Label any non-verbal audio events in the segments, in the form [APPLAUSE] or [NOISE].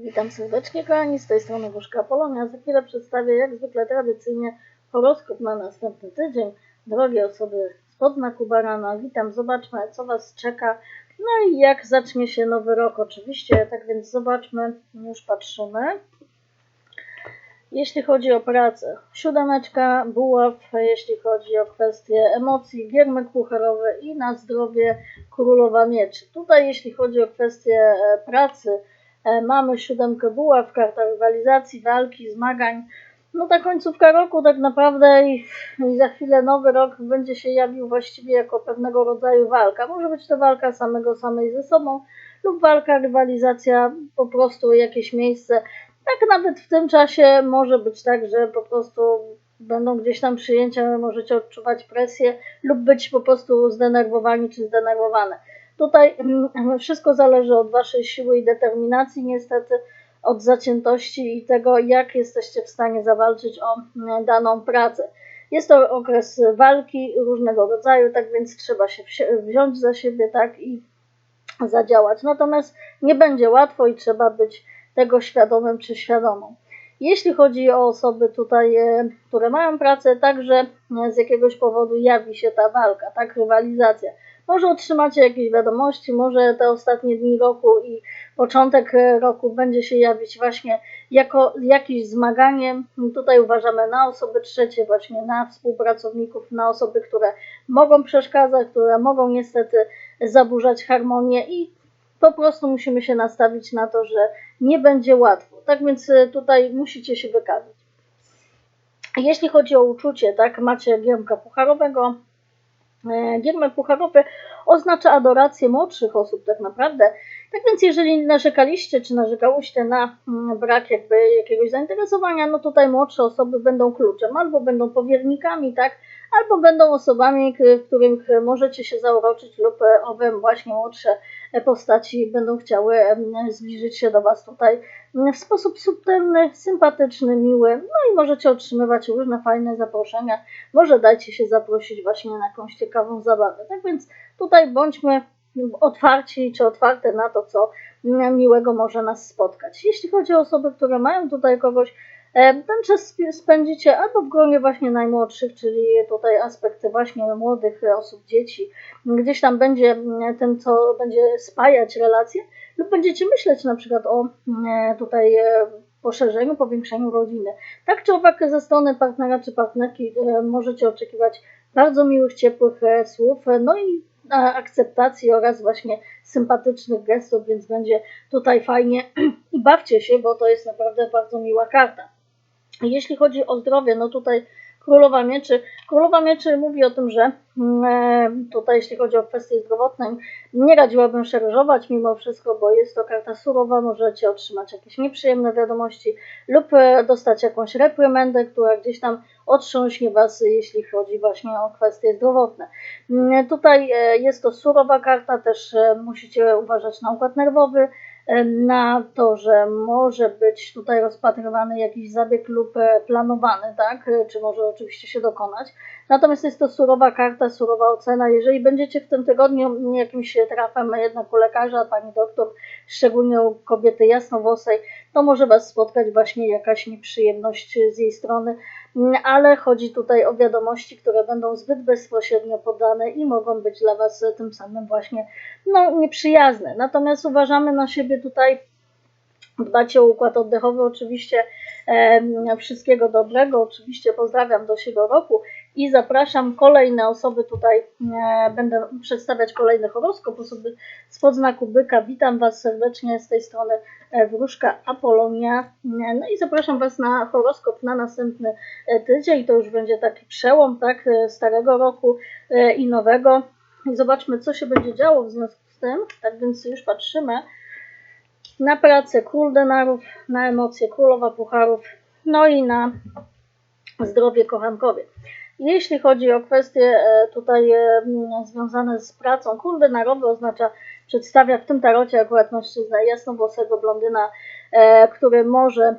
Witam serdecznie kochani, z tej strony Wuszka Polonia. Za chwilę przedstawię jak zwykle tradycyjnie horoskop na następny tydzień. Drogie osoby spod znaku barana, witam, zobaczmy co Was czeka. No i jak zacznie się nowy rok oczywiście, tak więc zobaczmy, już patrzymy. Jeśli chodzi o pracę, siódemeczka, buław, jeśli chodzi o kwestie emocji, giermek pucharowy i na zdrowie królowa mieczy. Tutaj jeśli chodzi o kwestie e, pracy, mamy siódemkę buław, karta rywalizacji, walki, zmagań. No ta końcówka roku tak naprawdę i, i za chwilę nowy rok będzie się jawił właściwie jako pewnego rodzaju walka. Może być to walka samego samej ze sobą lub walka, rywalizacja, po prostu jakieś miejsce tak nawet w tym czasie może być tak, że po prostu będą gdzieś tam przyjęcia, możecie odczuwać presję lub być po prostu zdenerwowani czy zdenerwowane. Tutaj mm, wszystko zależy od Waszej siły i determinacji, niestety, od zaciętości i tego, jak jesteście w stanie zawalczyć o mm, daną pracę. Jest to okres walki różnego rodzaju, tak więc trzeba się wziąć za siebie, tak i zadziałać. Natomiast nie będzie łatwo i trzeba być tego świadomym czy świadomą. Jeśli chodzi o osoby tutaj, e, które mają pracę, także e, z jakiegoś powodu jawi się ta walka, tak, rywalizacja. Może otrzymacie jakieś wiadomości, może te ostatnie dni roku i początek e, roku będzie się jawić właśnie jako jakieś zmaganie. Tutaj uważamy na osoby trzecie, właśnie na współpracowników, na osoby, które mogą przeszkadzać, które mogą niestety zaburzać harmonię i po prostu musimy się nastawić na to, że nie będzie łatwo. Tak więc y, tutaj musicie się wykazać. Jeśli chodzi o uczucie, tak, macie giermka pucharowego. E, Giermek pucharowy oznacza adorację młodszych osób tak naprawdę. Tak więc jeżeli narzekaliście czy narzekałyście na mm, brak jakby jakiegoś zainteresowania, no tutaj młodsze osoby będą kluczem, albo będą powiernikami, tak, albo będą osobami, w których możecie się zauroczyć lub e, owe właśnie młodsze e, postaci będą chciały zbliżyć się do Was tutaj mm, w sposób subtelny, sympatyczny, miły, no i możecie otrzymywać różne fajne zaproszenia, może dajcie się zaprosić właśnie na jakąś ciekawą zabawę. Tak więc tutaj bądźmy otwarci czy otwarte na to, co miłego może nas spotkać. Jeśli chodzi o osoby, które mają tutaj kogoś, e, ten czas sp- spędzicie albo w gronie właśnie najmłodszych, czyli tutaj aspekty właśnie młodych osób, dzieci, gdzieś tam będzie mm, tym, co będzie spajać relacje, lub będziecie myśleć na przykład o mm, tutaj e, poszerzeniu, powiększeniu rodziny. Tak czy owak ze strony partnera czy partnerki e, możecie oczekiwać bardzo miłych, ciepłych e, słów, e, no i e, akceptacji oraz właśnie sympatycznych gestów, więc będzie tutaj fajnie [CLEARS THROAT] i bawcie się, bo to jest naprawdę bardzo miła karta. Jeśli chodzi o zdrowie, no tutaj Królowa Mieczy. Królowa Mieczy mówi o tym, że mm, e, tutaj jeśli chodzi o kwestie zdrowotne, nie radziłabym szereżować mimo wszystko, bo jest to karta surowa, możecie otrzymać jakieś nieprzyjemne wiadomości lub e, dostać jakąś reprymendę, która gdzieś tam otrząśnie Was, jeśli chodzi właśnie o kwestie zdrowotne. Mm, Tutaj e, jest to surowa karta, też musicie uważać na układ nerwowy, na to, że może być tutaj rozpatrywany jakiś zabieg lub e, planowany, tak, e, czy może oczywiście się dokonać. Natomiast jest to surowa karta, surowa ocena. Jeżeli będziecie w tym tygodniu jakimś trafem jednak u lekarza, pani doktor, szczególnie u kobiety jasnowłosej, to może Was spotkać właśnie jakaś nieprzyjemność z jej strony, ale chodzi tutaj o wiadomości, które będą zbyt bezpośrednio podane i mogą być dla Was e, tym samym właśnie no, nieprzyjazne. Natomiast uważamy na siebie tutaj, dbacie o układ oddechowy oczywiście, em, wszystkiego dobrego, oczywiście pozdrawiam do siebie roku i zapraszam kolejne osoby tutaj, e, będę przedstawiać kolejny horoskop, osoby spod znaku byka, witam Was serdecznie z tej strony e, Wróżka Apolonia, E, no i zapraszam Was na horoskop na następny tydzień, to już będzie taki przełom, tak, starego roku i nowego. Zobaczmy co się będzie działo w związku z tym, tak więc już patrzymy na pracę król denarów, na emocje królowa pucharów, no i na zdrowie kochankowie. Jeśli chodzi o kwestie e, tutaj e, związane z pracą, król denarowy oznacza, przedstawia w tym tarocie akurat mężczyznę jasnowłosego blondyna, e, który może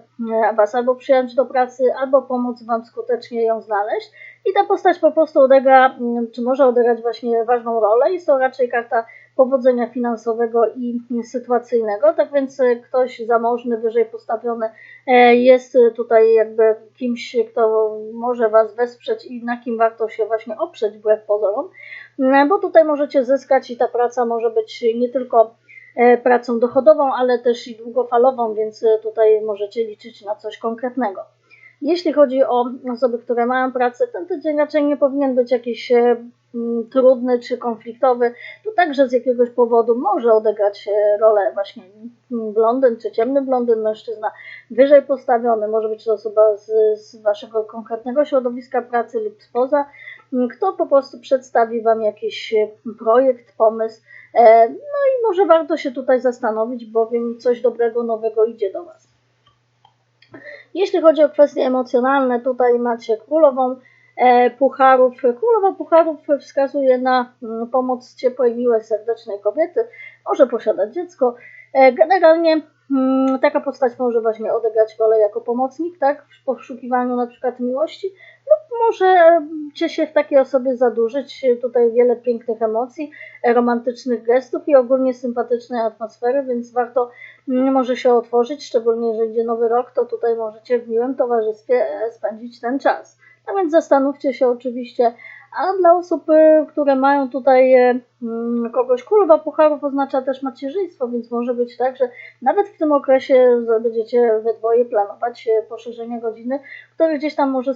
Was albo przyjąć do pracy, albo pomóc Wam skutecznie ją znaleźć. I ta postać po prostu odegra, czy może odegrać właśnie ważną rolę. Jest to raczej karta powodzenia finansowego i sytuacyjnego. Tak więc e, ktoś zamożny, wyżej postawiony e, jest tutaj jakby kimś, kto może Was wesprzeć i na kim warto się właśnie oprzeć wbrew pozorom, bo tutaj możecie zyskać i ta praca może być nie tylko pracą dochodową, ale też i długofalową, więc tutaj możecie liczyć na coś konkretnego. Jeśli chodzi o osoby, które mają pracę, ten tydzień raczej nie powinien być jakiś e, trudny czy konfliktowy. To także z jakiegoś powodu może odegrać e, rolę właśnie blondyn czy ciemny blondyn, mężczyzna wyżej postawiony, może być to osoba z, z waszego konkretnego środowiska pracy lub spoza, kto po prostu przedstawi wam jakiś e, projekt, pomysł. No i może warto się tutaj zastanowić, bowiem coś dobrego, nowego idzie do was. Jeśli chodzi o kwestie emocjonalne, tutaj macie królową e, pucharów. Królowa pucharów wskazuje na mm, pomoc ciepłej, miłej, serdecznej kobiety. Może posiadać dziecko. E, generalnie mm, taka postać może właśnie odegrać rolę jako pomocnik, tak, w poszukiwaniu na przykład miłości, lub możecie się w takiej osobie zadłużyć. Tutaj wiele pięknych emocji, romantycznych gestów i ogólnie sympatycznej atmosfery, więc warto mm, może się otworzyć, szczególnie jeżeli idzie nowy rok, to tutaj możecie w miłym towarzystwie e, spędzić ten czas. A więc zastanówcie się oczywiście, a dla osób, y, które mają tutaj y, mm, kogoś królowa pucharów oznacza też macierzyństwo, więc może być tak, że nawet w tym okresie będziecie we dwoje planować y, poszerzenie godziny, które gdzieś tam może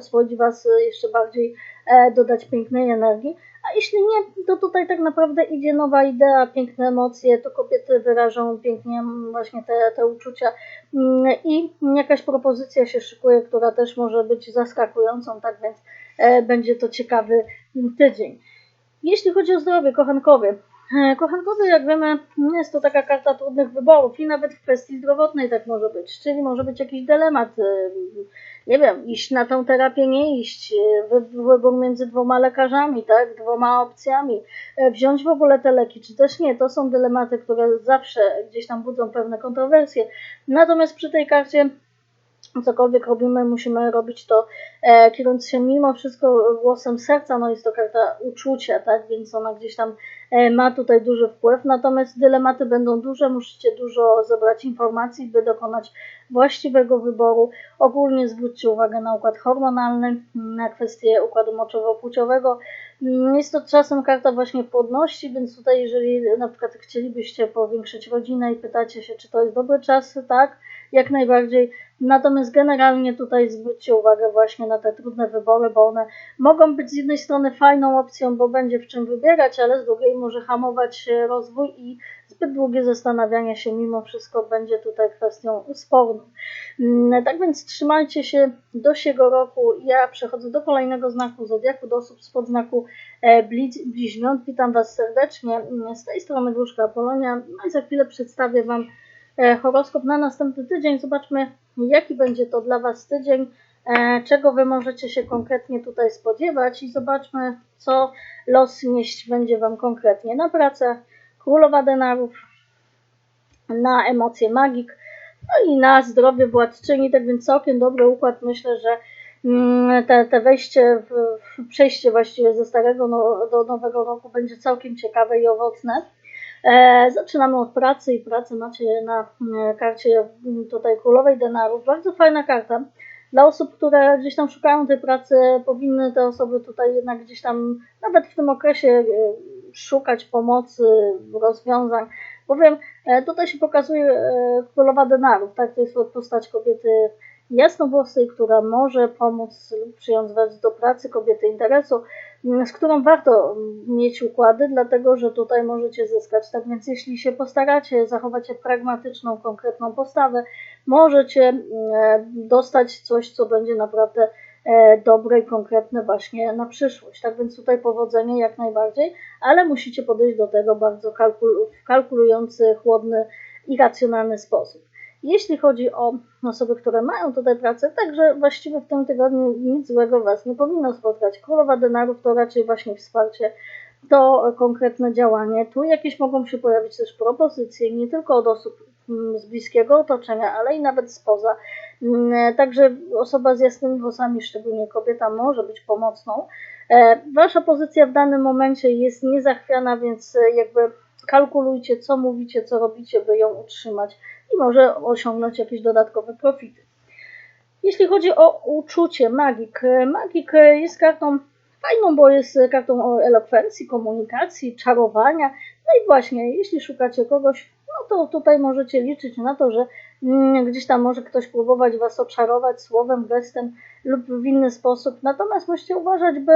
swoić Was jeszcze bardziej, e, dodać pięknej energii. A jeśli nie, to tutaj tak naprawdę idzie nowa idea, piękne emocje, to kobiety wyrażą pięknie właśnie te, te uczucia mm, i jakaś propozycja się szykuje, która też może być zaskakującą, tak więc E, będzie to ciekawy tydzień. Jeśli chodzi o zdrowie, kochankowie. E, kochankowie, jak wiemy, jest to taka karta trudnych wyborów i nawet w kwestii zdrowotnej tak może być. Czyli może być jakiś dylemat, e, nie wiem, iść na tą terapię, nie iść, wybór między dwoma lekarzami, tak, dwoma opcjami, wziąć w ogóle te leki, czy też nie. To są dylematy, które zawsze gdzieś tam budzą pewne kontrowersje. Natomiast przy tej karcie cokolwiek robimy, musimy robić to e, kierując się mimo wszystko głosem serca, no jest to karta uczucia, tak, więc ona gdzieś tam e, ma tutaj duży wpływ, natomiast dylematy będą duże, musicie dużo zebrać informacji, by dokonać właściwego wyboru. Ogólnie zwróćcie uwagę na układ hormonalny, na kwestię układu moczowo-płciowego. Jest to czasem karta właśnie płodności, więc tutaj jeżeli na przykład chcielibyście powiększyć rodzinę i pytacie się, czy to jest dobry czas, tak, jak najbardziej. Natomiast generalnie tutaj zwróćcie uwagę właśnie na te trudne wybory, bo one mogą być z jednej strony fajną opcją, bo będzie w czym wybierać, ale z drugiej może hamować rozwój i zbyt długie zastanawianie się mimo wszystko będzie tutaj kwestią sporną. Mm, tak więc trzymajcie się do siego roku. Ja przechodzę do kolejnego znaku Zodiaku, do osób spod znaku e, Bliźniąt. Witam Was serdecznie. Z tej strony Gruszka Polonia. No i za chwilę przedstawię Wam E, horoskop na następny tydzień. Zobaczmy, jaki będzie to dla Was tydzień, e, czego Wy możecie się konkretnie tutaj spodziewać i zobaczmy, co los nieść będzie Wam konkretnie na pracę, królowa denarów, na emocje magik, no i na zdrowie władczyni, tak więc całkiem dobry układ. Myślę, że mm, te, te wejście, w, w przejście właściwie ze starego no, do nowego roku będzie całkiem ciekawe i owocne. E, zaczynamy od pracy i pracę macie na e, karcie tutaj królowej denarów. Bardzo fajna karta. Dla osób, które gdzieś tam szukają tej pracy, powinny te osoby tutaj jednak gdzieś tam, nawet w tym okresie, e, szukać pomocy, rozwiązań. Bowiem tutaj się pokazuje królowa denarów, tak? To jest postać kobiety jasnowłosej, która może pomóc lub przyjąć do pracy, kobiety interesu, z którą warto mieć układy, dlatego że tutaj możecie zyskać. Tak więc jeśli się postaracie, zachowacie pragmatyczną, konkretną postawę, możecie e, dostać coś, co będzie naprawdę e, dobre i konkretne właśnie na przyszłość. Tak więc tutaj powodzenie jak najbardziej, ale musicie podejść do tego bardzo kalkul kalkulujący, chłodny i racjonalny sposób. Jeśli chodzi o osoby, które mają tutaj pracę, także właściwie w tym tygodniu nic złego Was nie powinno spotkać. Królowa denarów to raczej właśnie wsparcie, to konkretne działanie. Tu jakieś mogą się pojawić też propozycje, nie tylko od osób mm, z bliskiego otoczenia, ale i nawet spoza. Mm, także osoba z jasnymi włosami, szczególnie kobieta, może być pomocną. E, Wasza pozycja w danym momencie jest niezachwiana, więc e, jakby kalkulujcie, co mówicie, co robicie, by ją utrzymać i może osiągnąć jakieś dodatkowe profity. Jeśli chodzi o uczucie, magik. Magik jest kartą fajną, bo jest kartą elokwencji, komunikacji, czarowania. No i właśnie, jeśli szukacie kogoś, no to tutaj możecie liczyć na to, że mm, gdzieś tam może ktoś próbować Was oczarować słowem, gestem lub w inny sposób. Natomiast musicie uważać, by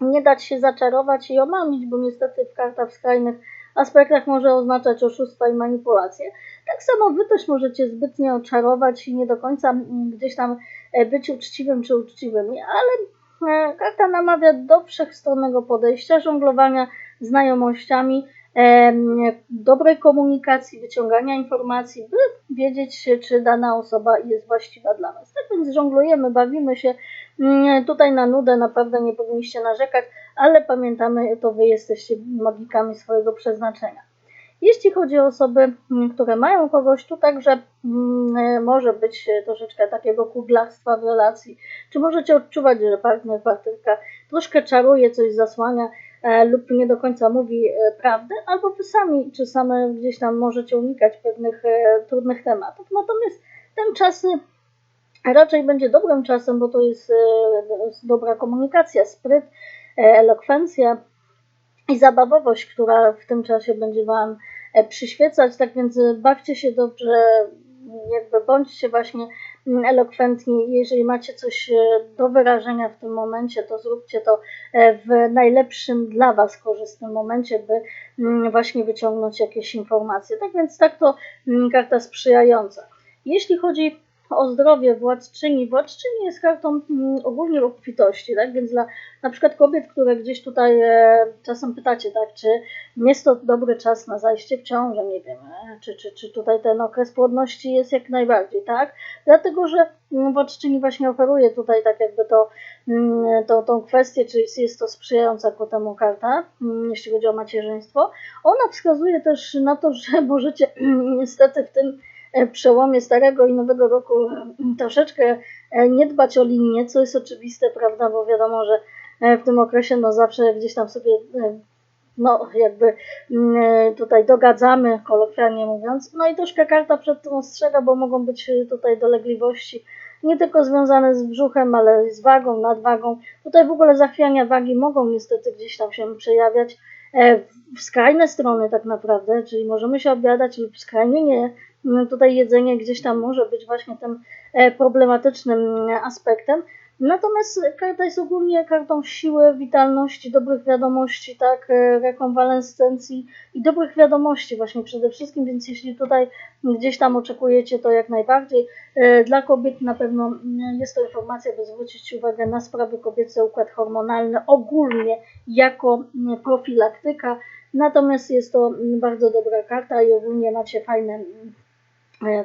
nie dać się zaczarować i omamić, bo niestety w kartach skrajnych aspektach może oznaczać oszustwa i manipulacje. Tak samo Wy też możecie zbytnio oczarować i nie do końca mm, gdzieś tam e, być uczciwym czy uczciwym, ale e, karta namawia do wszechstronnego podejścia, żonglowania znajomościami, em, dobrej komunikacji, wyciągania informacji, by wiedzieć, czy dana osoba jest właściwa dla Was. Tak więc żonglujemy, bawimy się. Tutaj na nudę naprawdę nie powinniście narzekać, ale pamiętamy, to Wy jesteście magikami swojego przeznaczenia. Jeśli chodzi o osoby, mm, które mają kogoś, tu także mm, e, może być e, troszeczkę takiego kuglarstwa w relacji. Czy możecie odczuwać, że partner, partnerka troszkę czaruje, coś zasłania e, lub nie do końca mówi prawdę, albo wy sami czy same gdzieś tam możecie unikać pewnych trudnych tematów. Natomiast ten czas raczej będzie dobrym czasem, bo to jest e, dobra komunikacja, spryt, e, elokwencja i zabawowość, która w tym czasie będzie Wam e, przyświecać. Tak więc bawcie się dobrze, jakby bądźcie właśnie mm, elokwentni. Jeżeli macie coś do wyrażenia w tym momencie, to zróbcie to w najlepszym dla Was korzystnym momencie, by mm, właśnie wyciągnąć jakieś informacje. Tak więc tak to mm, karta sprzyjająca. Jeśli chodzi o zdrowie władczyni, władczyni jest kartą mm, ogólnie obfitości, tak? Więc dla na przykład kobiet, które gdzieś tutaj e, czasem pytacie, tak, czy jest to dobry czas na zajście w ciążę, nie wiem, e, czy, czy, czy tutaj ten okres płodności jest jak najbardziej, tak? Dlatego, że mm, władczyni właśnie oferuje tutaj tak jakby to, mm, to tą kwestię, czy jest, to sprzyjająca ku temu karta, jeśli chodzi o macierzyństwo. Ona wskazuje też na to, że możecie [CLEARS THROAT] niestety w tym przełomie starego i nowego roku e, troszeczkę e, nie dbać o linię, co jest oczywiste, prawda, bo wiadomo, że e, w tym okresie no zawsze gdzieś tam sobie e, no jakby mm, e, tutaj dogadzamy, kolokwialnie mówiąc. No i troszkę karta przed tym ostrzega, bo mogą być e, tutaj dolegliwości nie tylko związane z brzuchem, ale z wagą, nadwagą. Tutaj w ogóle zachwiania wagi mogą niestety gdzieś tam się przejawiać e, w skrajne strony tak naprawdę, czyli możemy się obiadać lub skrajnie nie. No Tutaj jedzenie gdzieś tam może być właśnie tym e, problematycznym e, aspektem. Natomiast karta jest ogólnie kartą siły, witalności, dobrych wiadomości, tak, e, rekonwalescencji i dobrych wiadomości właśnie przede wszystkim, więc jeśli tutaj gdzieś tam oczekujecie, to jak najbardziej. Dla kobiet na pewno mm, jest to informacja, by zwrócić uwagę na sprawy kobiece, układ hormonalny ogólnie jako mm, profilaktyka, natomiast jest to mm, bardzo dobra karta i ogólnie macie fajne,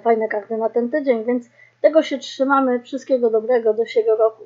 fajne karty na ten tydzień, więc tego się trzymamy. Wszystkiego dobrego do siego roku.